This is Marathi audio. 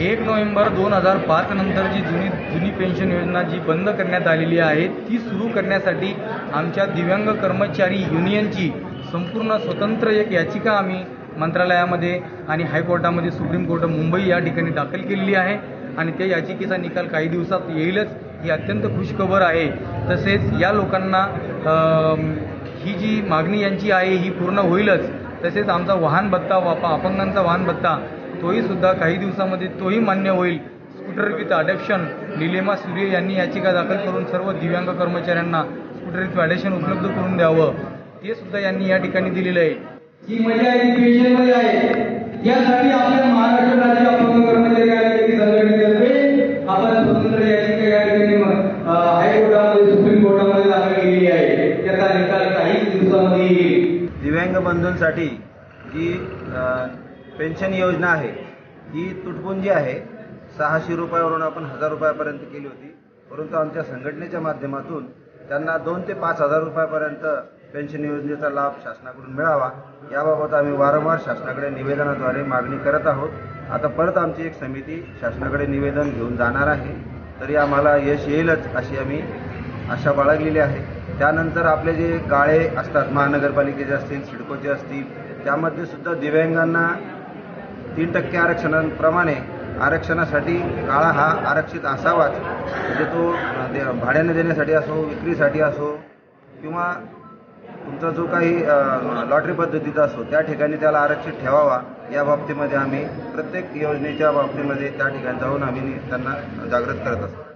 एक नोव्हेंबर दोन हजार पाच नंतर जी जुनी जुनी पेन्शन योजना जी बंद करण्यात आलेली आहे ती सुरू करण्यासाठी आमच्या दिव्यांग कर्मचारी युनियनची संपूर्ण स्वतंत्र एक याचिका आम्ही मंत्रालयामध्ये आणि हायकोर्टामध्ये सुप्रीम कोर्ट मुंबई या ठिकाणी दाखल केलेली आहे. आणि त्या याचिकेचा निकाल काही दिवसात येईलच ही अत्यंत खुशखबर आहे. तसेच या लोकांना ही जी मागणी यांची आहे ही पूर्ण होईलच. तसेच आमचा वाहन भत्ता वापा अपंगांचा वाहन भत्ता तोही सुद्धा काही दिवसामध्ये तोही मान्य होईल. स्कूटर विथ अडॅप्शन निलेमा सूर्य यांनी याचिका दाखल करून सर्व दिव्यांग कर्मचाऱ्यांना स्कूटर विथ अडॅप्शन उपलब्ध करून द्यावं. ते सुद्धा यांनी या ठिकाणी दिलेलं आहे. जी मजा आहे यासाठी आपल्या महाराष्ट्र राज्य अपंग कर्मचारी आयोगाची संघटनेतर्फे आपण स्वतंत्र याचिका या ठिकाणी हायकोर्टामध्ये सुप्रीम कोर्टामध्ये दाखल केलेली आहे. त्याचा निकाल काही दिवसामध्ये येईल. दिव्यांग बंधूंसाठी जी पेन्शन योजना आहे. ही तुटपुंजी आहे. सहाशे रुपयावरून आपण हजार रुपयापर्यंत केली होती. परंतु आमच्या संघटनेच्या माध्यमातून त्यांना दोन ते पाच हजार रुपयापर्यंत पेन्शन योजनेचा लाभ शासनाकडून मिळावा. याबाबत आम्ही वारंवार शासनाकडे निवेदनाद्वारे मागणी करत आहोत. आता परत आमची एक समिती शासनाकडे निवेदन घेऊन जाणार आहे. तरी आम्हाला यश येईलच अशी आम्ही आशा बाळगलेली आहे. त्यानंतर आपले जे गाळे असतात महानगरपालिकेचे असतील सिडकोचे असतील त्यामध्ये सुद्धा दिव्यांगांना तीन टक्के आरक्षणाप्रमाणे आरक्षणासाठी गाळा हा आरक्षित असावाच. म्हणजे तो दे- भाड्याने देण्यासाठी असो विक्रीसाठी असो किंवा तुमचा जो काही लॉटरी पद्धतीचा असो त्या ठिकाणी त्याला आरक्षित ठेवावा. या बाबतीमध्ये आम्ही प्रत्येक योजनेच्या बाबतीमध्ये त्या ठिकाणी जाऊन आम्ही त्यांना जागृत करत असतो.